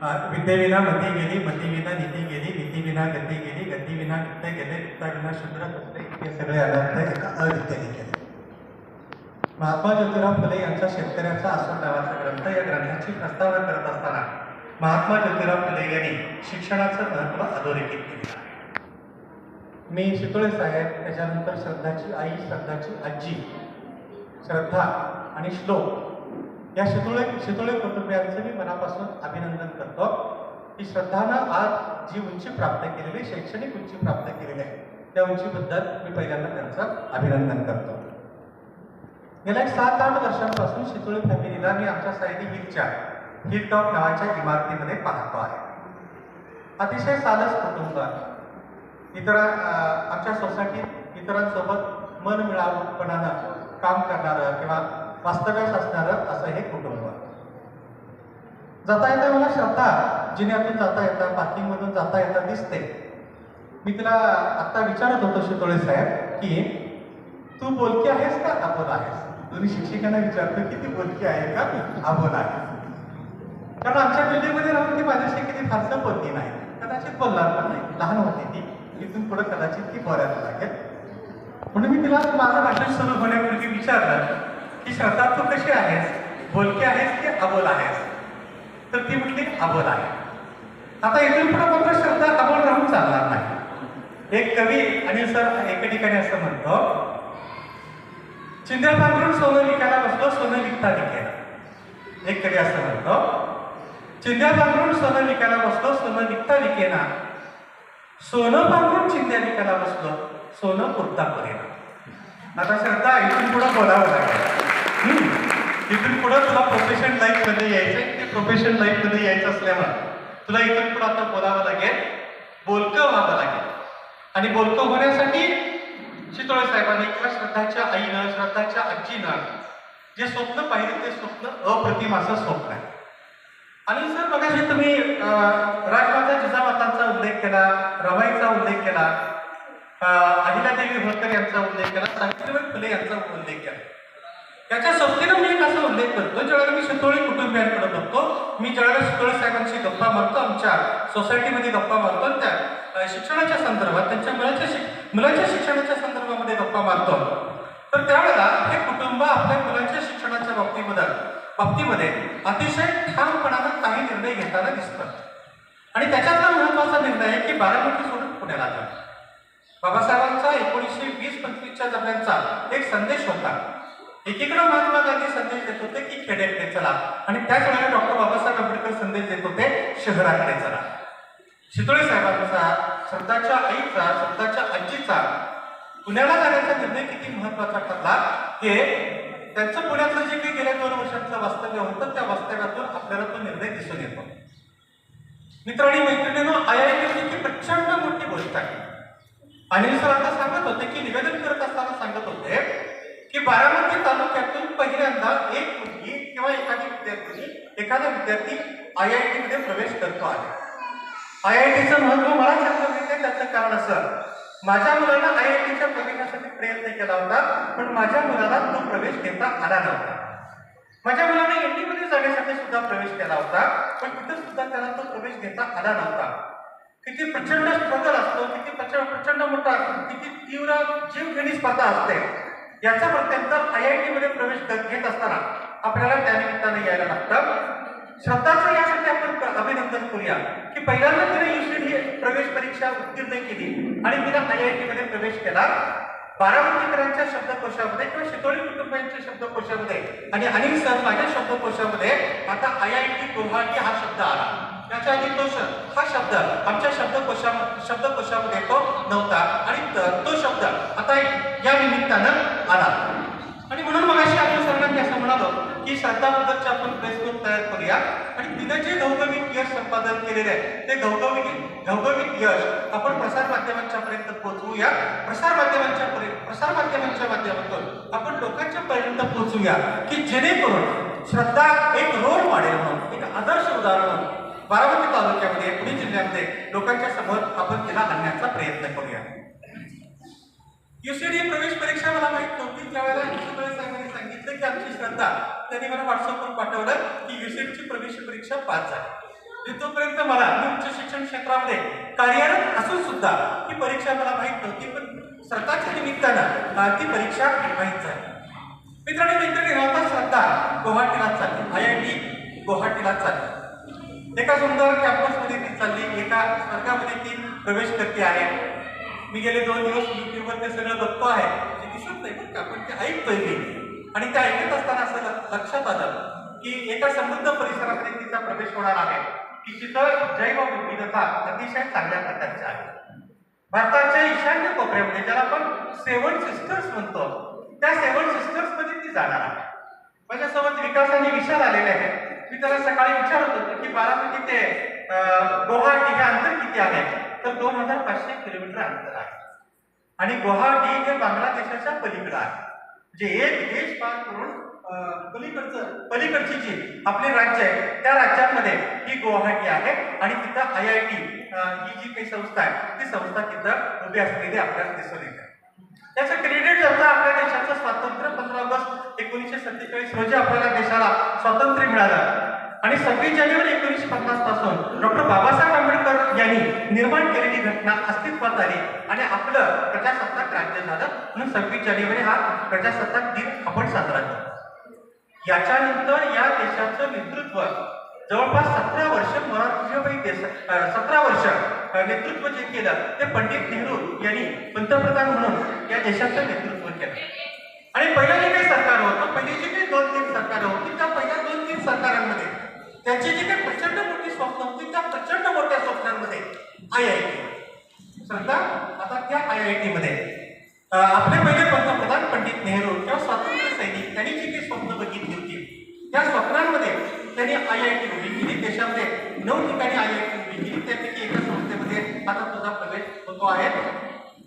विद्येविना मती गेली मतीविना नीती गेली नीतीविना गती गेली गतीविना नित्य गेले नित्याविना शूद्र कसले हे सगळे अनर्थ एका अविद्येने केले. महात्मा ज्योतिराव फुले यांच्या शेतकऱ्याचा आसूड नावाचा ग्रंथ या ग्रंथाची प्रस्तावना करत असताना महात्मा ज्योतिराव फुले यांनी शिक्षणाचं महत्त्व अधोरेखित केले. मी शितोळे साहेब त्याच्यानंतर श्रद्धाची आई श्रद्धाची आजी श्रद्धा आणि श्लोक या शितोळे शितोळे कुटुंबियांचं मी मनापासून अभिनंदन करतो की श्रद्धानं आज जी उंची प्राप्त केलेली शैक्षणिक उंची प्राप्त केलेली आहे त्या उंचीबद्दल मी पहिल्यांदा त्यांचं अभिनंदन करतो. गेल्या एक सात आठ वर्षांपासून शितोळे फॅमिलीला मी आमच्या सायली हिलच्या हिल टॉप नावाच्या इमारतीमध्ये पाहतो आहे. अतिशय साधस कुटुंब इतर आमच्या सोसायटीत इतरांसोबत मन मिळावपणानं काम करणारं किंवा वास्तव्यास असणारं असं हे कुटुंब. जाता येता मला श्रद्धा जिन्यातून जाता येता पार्किंगमधून जाता येता दिसते. मी तिला आत्ता विचारत होतो शितोळे साहेब की तू बोलकी आहेस का आपण आहेस? तुम्ही शिक्षकांना विचारतो की ती बोलकी आहे का आपण आहे कारण आमच्या बिल्डिंगमध्ये राहून ती माझ्याशी किती फारसं बोलली नाही. कदाचित बोलणार पण नाही. लहान होती ती. इथून पुढे कदाचित ती बोलायला लागेल. म्हणून मी तिला माझं भाषण सुरू होण्यापूर्वी विचारलं की श्रद्धा तू कशी आहेस? बोलके आहेस की अबोल आहेस? तर ती म्हटली अबोल आहे. आता इथून पुढे मात्र श्रद्धा अबोल राहून चालणार नाही. एक कवी अनिल सर एका ठिकाणी असं म्हणतो चिंध्या पांघरून सोनं विकायला बसलो सोनं विकता विकेला एक कवी असं म्हणतो चिंध्या पांघरून सोनं विकायला बसलो सोनं विकता विकेना सोनं पांघरून चिंध्या विकायला बसलो सोनं पुरता करेना आता श्रद्धा इथून पुढं बोलावं लागेल. इथून पुढं तुला प्रोफेशन लाईफमध्ये आहे ते प्रोफेशन लाईफमध्ये यायचं असल्यामुळे तुला इथून पुढं आता बोलावं लागेल बोलकं व्हावं लागेल. आणि बोलकं होण्यासाठी शितोळे साहेबांनी किंवा श्रद्धाच्या आईनं श्रद्धाच्या आजीनं जे स्वप्न पाहिजे ते स्वप्न अप्रतिम असं स्वप्न आहे. आणि सर बघा तुम्ही राजमाता जिजामातांचा उल्लेख केला रमाईचा उल्लेख केला अहिलादेवी होळकर यांचा उल्लेख केला सावित्रीबाई फुले यांचा उल्लेख केला. याच्या सोबतीनं मी एक असा उल्लेख करतो ज्यावेळेला मी शितोळी कुटुंबियांकडे बघतो मी ज्यावेळेला शितोळे साहेबांशी गप्पा मारतो आमच्या सोसायटीमध्ये गप्पा मारतो आणि त्या शिक्षणाच्या संदर्भात त्यांच्या मुलाच्या शिक मुलांच्या शिक्षणाच्या संदर्भामध्ये गप्पा मारतो तर त्यावेळेला हे कुटुंब आपल्या मुलांच्या शिक्षणाच्या बाबतीमध्ये बाबतीमध्ये अतिशय ठामपणानं काही निर्णय घेताना दिसतात. आणि त्याच्यातला महत्त्वाचा निर्णय आहे की बारामती सोडून पुण्याला जा बाबासाहेबांचा एकोणीसशे वीस पंचवीसच्या दरम्यानचा एक संदेश होता. एकीकडे महात्मा गांधी संदेश देत होते की खेड्याकडे चला आणि त्याच वेळेला डॉक्टर बाबासाहेब आंबेडकर संदेश देत होते शहराकडे चला. शितोळे साहेबांचा श्रद्धाच्या आईचा श्रद्धाच्या आजीचा पुण्याला जाण्याचा निर्णय किती महत्त्वाचा ठरला हे त्यांचं पुण्यातलं जे काही गेल्या दोन वर्षांचं वास्तव्य होतं त्या वास्तव्यातून आपल्याला तो निर्णय दिसून येतो. मित्र आणि मैत्रिणींनो आय आय टी म्हणजे प्रचंड मोठी गोष्ट आहे. अनिल सर आता सांगत होते की निवेदन करत असताना सांगत होते की बारामती तालुक्यातून पहिल्यांदा एक मुलगी किंवा एखादी विद्यार्थी एखादा विद्यार्थी आय आय टी मध्ये प्रवेश करतो आहे. आय आय टीचं महत्त्व मला सांगता त्याचं कारण असं. माझ्या मुलाला आय आय टीच्या प्रवेशासाठी प्रयत्न केला होता पण माझ्या मुलाला तो प्रवेश घेता आला नव्हता. माझ्या मुलाने एनडी मध्ये जाण्यासाठी सुद्धा प्रवेश केला होता पण तिथे सुद्धा त्याला तो प्रवेश घेता आला नव्हता. किती प्रचंड स्ट्रगल असतो किती प्रचंड प्रचंड मोठा किती तीव्र जीवघेणी स्पर्धा असते. याचा प्रत्यंतर आय आय टी मध्ये प्रवेश घेत असताना आपल्याला त्यानिमित्ताने यायला लागतं. श्रद्धाचं यासाठी आपण अभिनंदन करूया की पहिल्यांदा तिने युसीडी प्रवेश परीक्षा उत्तीर्ण केली आणि तिला आय आय टी मध्ये प्रवेश केला. बारामतीकरांच्या शब्दकोशामध्ये किंवा शितोळी कुटुंबांच्या शब्दकोशामध्ये आणि अनिल सर माझ्या शब्दकोशामध्ये आता आय आय टी गुवाहाटी हा शब्द आला. याच्या आधी तो शब्द हा शब्द आमच्या शब्दकोशा शब्दकोशामध्ये तो नव्हता आणि तो शब्द आता या निमित्तानं आला. आणि म्हणून मग अशी आपण सर्वांनी असं म्हणालो की श्रद्धाबद्दलचे आपण प्रेस नोट तयार करूया. आणि तिनं जे घवघवीत यश संपादन केलेले आहे ते घवघवीत घवघवीत यश आपण प्रसार माध्यमांच्या पर्यंत पोहोचवूया. प्रसार माध्यमांच्या पर्यंत प्रसार माध्यमांच्या माध्यमातून आपण लोकांच्या पर्यंत पोहोचूया की जेणेकरून श्रद्धा एक रोल मॉडेल म्हणून एक आदर्श उदाहरण म्हणून बारामती तालुक्यामध्ये पुणे जिल्ह्यामध्ये लोकांच्या समोर आपण तिला आणण्याचा प्रयत्न करूया. युसीडी प्रवेश परीक्षा मला माहीत नव्हती त्यावेळेला सांगितलं की आमची श्रद्धा. त्यांनी मला व्हॉट्सअपवर पाठवलं की युसीडीची प्रवेश परीक्षा पास झाली. तोपर्यंत मला उच्च शिक्षण क्षेत्रामध्ये कार्यरत असून सुद्धा ही परीक्षा मला माहीत नव्हती पण सरकारच्या निमित्तानं ती परीक्षा माहीत झाली. मित्रांनो मैत्रिणी आता श्रद्धा गुवाहाटीला चालली. आय आय टी गुवाहाटीला चालली. एका सुंदर कॅम्पसमध्ये ती चालली एका वर्गामध्ये ती प्रवेश करते आहे. मी गेले दोन दिवस युट्यूबवर ते सगळं बघतो आहे. ते दिसत नाही बरं का पण ते ऐकतोय मी. आणि ते ऐकत असताना असं ल- लक्षात आलं की एका समृद्ध परिसरामध्ये तिचा प्रवेश होणार आहे. की तिथं जैव विविधता अतिशय चांगल्या प्रकारची आहे भारताच्या ईशान्य कोपऱ्यामध्ये ज्याला आपण सेवन सिस्टर्स म्हणतो त्या सेवन सिस्टर्समध्ये ती जाणार आहे. माझ्यासोबत विकास आणि विशाल आलेले आहेत. मी त्याला सकाळी विचारत होतो की बारामती ते अं, गुवाहाटी हे अंतर किती आहे? तर दोन हजार पाचशे किलोमीटर अंतर आहे. आणि गुवाहाटी हे बांगलादेशाच्या पलीकडे आहे. जे एक देश पार करून पलीकडचं पलीकडची जी आपले राज्य आहे त्या राज्यांमध्ये ही गुवाहाटी आहे आणि तिथं आय आय टी ही जी काही संस्था आहे ती संस्था तिथं उभी असलेली आपल्याला दिसून येते. त्याचं क्रेडिट जर आपल्या देशाचं स्वातंत्र्य पंधरा ऑगस्ट एकोणीसशे सत्तेचाळीस रोजी आपल्याला देशाला स्वातंत्र्य मिळालं. आणि सव्वीस जानेवारी एकोणीसशे पन्नासपासून डॉक्टर बाबासाहेब आंबेडकर यांनी निर्माण केलेली घटना अस्तित्वात आली. आणि आपलं प्रजासत्ताक राज्य झालं. म्हणून सव्वीस जानेवारी हा प्रजासत्ताक दिन आपण साजरा केला याच्यानंतर या देशाचं नेतृत्व जवळपास सतरा वर्ष मोरारजीभाई देसाई सतरा वर्ष नेतृत्व जे केलं ते पंडित नेहरू यांनी पंतप्रधान म्हणून या देशाचं नेतृत्व केलं. आणि पहिलं जे काही सरकार होतं पहिले जी काही दोन तीन सरकार होती त्या पहिल्या दोन तीन सरकारांमध्ये त्यांची जी काही प्रचंड मोठी स्वप्न होती त्या प्रचंड मोठ्या स्वप्नांमध्ये आय आय टी श्रद्धा आता त्या आय आय टी मध्ये. आपले पहिले पंतप्रधान पंडित नेहरू किंवा स्वातंत्र्य सैनिक त्यांनी जी काही स्वप्न बघितली होती त्या स्वप्नांमध्ये त्यांनी आय आय टी उभी केली देशामध्ये नऊ ठिकाणी आय आय टी उभी केली त्यापैकी एका संस्थेमध्ये आता तुझा प्रवेश होतो आहे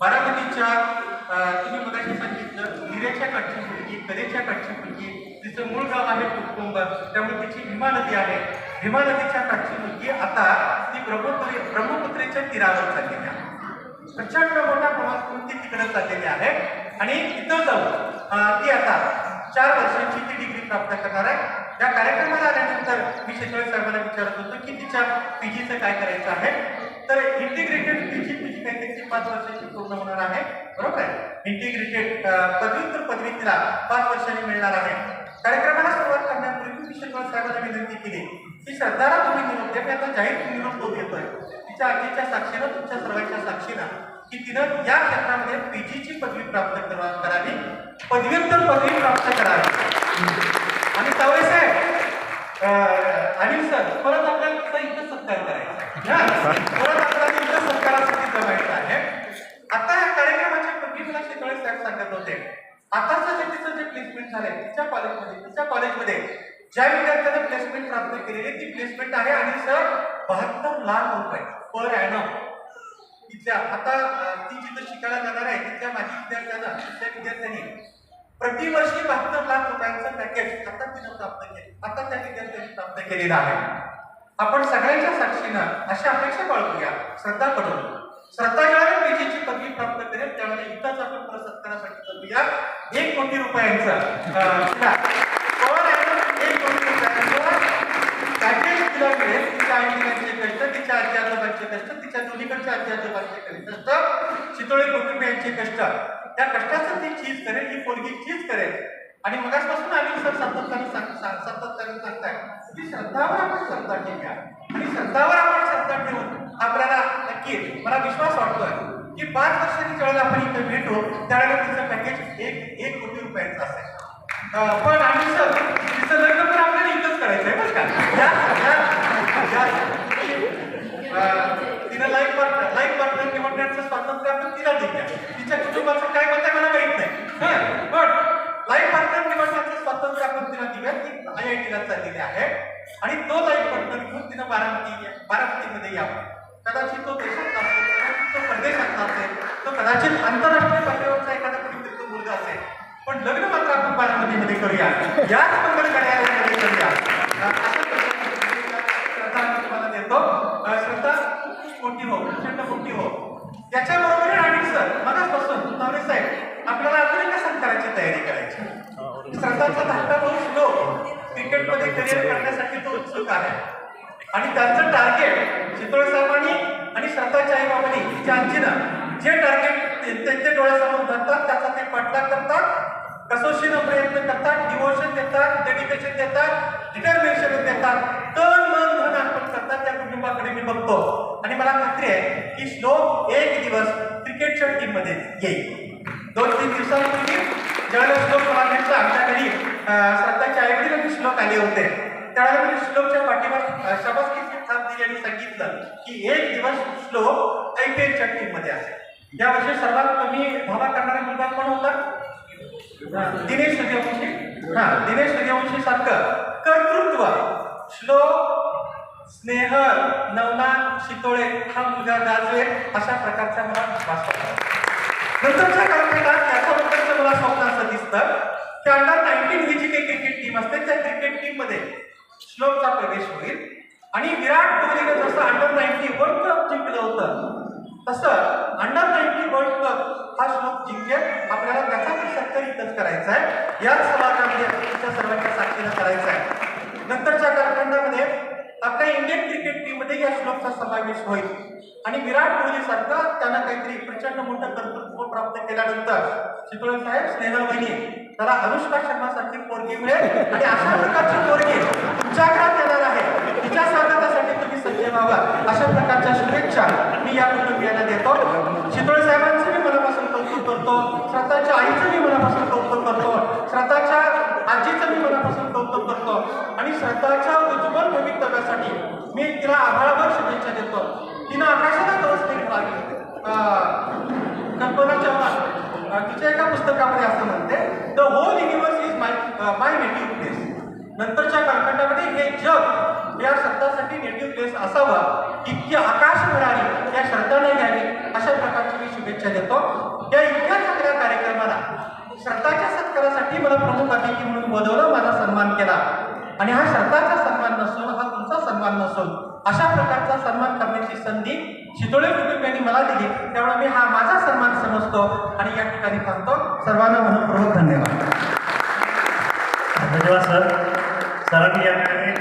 बारामतीच्या अ, तुम्ही मगाशी सांगितलं हिरेच्या काठची मुलगी कलेच्या काठची मुलगी तिचं मूळ गाव आहे कुटुंब त्यामुळे तिची भीमा नदी आहे. भीमा नदीच्या काठची मुलगी आता ती ब्रह्मपुत्री ब्रह्मपुत्रेच्या तीरावर चाललेली आहे. प्रचंड मोठा प्रवास करून ती तिकडे चाललेली आहे. आणि तिथं जाऊन ती आता चार वर्षांची ती डिग्री प्राप्त करणार आहे. त्या कार्यक्रमाला आल्यानंतर मी शेतकरी साहेबांना विचारत होतो की तिच्या पीजीचं काय करायचं आहे? तर इंटिग्रेटेड पीजी पीजी पाच वर्षाची पूर्ण होणार आहे. बरोबर? आहे इंटिग्रेटेड पदव्युत्तर पदवी तिला पाच वर्षांनी मिळणार आहे. कार्यक्रमाला सुरुवात करण्यापूर्वी मी शेतकरी साहेबांना विनंती केली. की श्रद्धाला तुम्ही निरोप द्या मी आता जाहीर निरोप तो देतोय तिच्या आजीच्या साक्षीनं तुमच्या सर्वांच्या साक्षीनं की तिनं या क्षेत्रामध्ये पीजीची पदवी प्राप्त करावी. पदव्युत्तर पदवी प्राप्त करावी. आणि त्यावेळेस साहेब आणि सर परत आपल्याला इथं सत्कार करायचा आहे. हा? आहे आता या कार्यक्रमाच्या पूर्वी मला शेतकरी साहेब सांगत होते आताच्या शेतीचं जे प्लेसमेंट झालंय तिच्या कॉलेजमध्ये तिच्या कॉलेजमध्ये ज्या विद्यार्थ्यांना प्लेसमेंट प्राप्त केलेली ती प्लेसमेंट आहे आणि सर बहात्तर लाख रुपये पर ॲनम तिथल्या आता अं, ती जिथं शिकायला जाणार आहे तिथल्या माजी विद्यार्थ्यांना तिथल्या विद्यार्थ्यांनी प्रतिवर्षी बहात्तर लाख रुपयांचं पॅकेज आता तिनं प्राप्त केले आता त्या विद्यार्थ्यांनी प्राप्त केलेलं आहे आपण सगळ्यांच्या साक्षीनं अशी अपेक्षा बाळगूया. श्रद्धा कडून श्रद्धा ज्यावेळेला पीजीची पदवी प्राप्त करेल त्यावेळेला इथंच आपण पुरस्कारासाठी करूया एक कोटी रुपयांचं एक कोटी रुपयांचं पॅकेज तिला मिळेल. तिच्या आईवडिलांचे कष्ट तिच्या आजी आजोबांचे कष्ट तिच्या दोन्हीकडच्या आजी आजोबांचे कष्ट चितोळे कुटुंबियांचे कष्ट. त्या कष्टाचं ती चीज करेल ही पोरगी चीज करेल. आणि मगासपासून आम्ही सर सातत्याने सांग- सांग- सातत्याने सांगताय. की श्रद्धावर आपण श्रद्धा ठेवूया. आणि श्रद्धावर आपण श्रद्धा ठेवून आपल्याला नक्की मला विश्वास वाटतोय की पाच वर्षांनी ज्यावेळेला आपण इथं भेटू त्यावेळेला तिचं पॅकेज एक एक कोटी रुपयाचं असेल. पण आम्ही सर तिचं लग्न पण आपल्याला इथंच करायचं आहे बरं का? तिला लाईफ पार्टनर लाईफ पार्टनर निवडण्याचं स्वातंत्र्य आपण तिला देऊया. तिच्या आणि तो लाईफ पार्टनर घेऊन तिनं बारामती बारामतीमध्ये यावं कदाचित तो देशात असेल तो परदेशात असेल तो कदाचित आंतरराष्ट्रीय पातळीवरचा एखादा कुठेतरी तो मुलगा असेल. पण लग्न मात्र आपण बारामतीमध्ये करूया. याच मंगल कार्यालयामध्ये करूया. श्रद्धा मी तुम्हाला देतो. श्रद्धा खूप मोठी हो प्रचंड मोठी हो. त्याच्याबरोबर आणि सर मनापासून तावरे साहेब आपल्याला अजून एका संकाराची तयारी करायची श्रद्धाचा धाकटा भाऊ श्लोक. क्रिकेटमध्ये करिअर करण्यासाठी तो उत्सुक आहे. आणि त्यांचं टार्गेट चितोळे साहेबांनी आणि श्रद्धाच्या आई बाबांनी तिच्या आजीनं जे टार्गेट त्यांच्या डोळ्यासमोर धरतात त्याचा ते पाठलाग करतात कसोशीनं प्रयत्न करतात डिवोशन देतात डेडिकेशन देतात डिटर्मिनेशन देतात तन मन धन अर्पण करतात त्या कुटुंबाकडे मी बघतो. आणि मला खात्री आहे की श्लोक एक दिवस क्रिकेटच्या टीममध्ये येईल. दोन तीन दिवसांपूर्वी ज्यावेळेला श्लोक मला भेटला आमच्या घरी अं, श्रद्धाचे आई वडील श्लोक आले होते. त्यावेळेला मी श्लोकच्या पाठीवर अं, थाप दिली आणि सांगितलं की एक दिवस श्लोक आय टीममध्ये असेल या वर्षी यावर्षी सर्वात कमी धावा करणारा मुलगा कोण होता? दिनेश सूर्यवंशी. हा दिनेश सूर्यवंशी सारखं. कर्तृत्व. श्लोक स्नेह नवना शितोळे हा मुलगा गाजवे अशा प्रकारचा मला विश्वास होता. नंतरच्या कालखंडात त्याच्याबद्दलचं मला स्वप्न असं दिसतं. ते अंडर नाईन्टीन ही जी काही क्रिकेट टीम असते त्या क्रिकेट टीममध्ये श्लोकचा प्रवेश होईल. आणि विराट कोहलीनं जसं अंडर नाईन्टी वर्ल्ड कप जिंकलं होतं तसं अंडर नाईन्टी वर्ल्ड कप हा श्लोक जिंकेल. आपल्याला त्याचा सत्तर इथंच करायचा आहे. याच समाजामध्ये तुमच्या सर्वांच्या साक्षीनं करायचा आहे. नंतरच्या कालखंडामध्ये आपल्या इंडियन क्रिकेट टीममध्ये या श्लोकचा समावेश होईल. आणि विराट कोहली सारखा त्यांना काहीतरी प्रचंड मोठं कर्तृत्व प्राप्त केल्यानंतर चितोळे साहेब स्नेहल बहिणी त्याला अनुष्का शर्मा सारखी पोरगी मिळेल आणि अशा प्रकारची पोरगी तुमच्या घरात येणार आहे. तिच्या स्वागतासाठी तुम्ही सज्ज व्हावा. अशा प्रकारच्या शुभेच्छा मी या कुटुंबियांना देतो. चितोळे साहेबांचं मी मनापासून कौतुक करतो. श्रद्धाच्या आईचं मी मनापासून कौतुक करतो. श्रद्धाच्या आजीचं मी मनापासून कौतुक करतो. आणि श्रद्धाच्या उज्ज्वल भवितव्यासाठी मी तिला आभाळाभर शुभेच्छा देतो. तिनं आकाशाला कवच नाही अं, कल्पना चव्हाण. तिच्या एका पुस्तकामध्ये असं म्हणते the whole universe is my my native place नंतरच्या कालखंडामध्ये हे जग या शब्दासाठी नेटिव्ह प्लेस असावं. इतकी आकाश मिळाली या श्रद्धाने घ्यावी अशा प्रकारची मी शुभेच्छा देतो. या इतक्या चांगल्या कार्यक्रमाला श्रद्धाच्या सत्कारासाठी मला प्रमुख अतिथी म्हणून बोलवलं माझा सन्मान केला. आणि हा श्रद्धाचा सन्मान नसून हा तुमचा सन्मान नसून सन्मान करण्याची संधी शितोळे कुटुंबियांनी मला दिली. त्यामुळे मी हा माझा सन्मान समजतो आणि या ठिकाणी थांबतो. सर्वांना मनपूर्वक धन्यवाद. धन्यवाद सर. सरांनी या ठिकाणी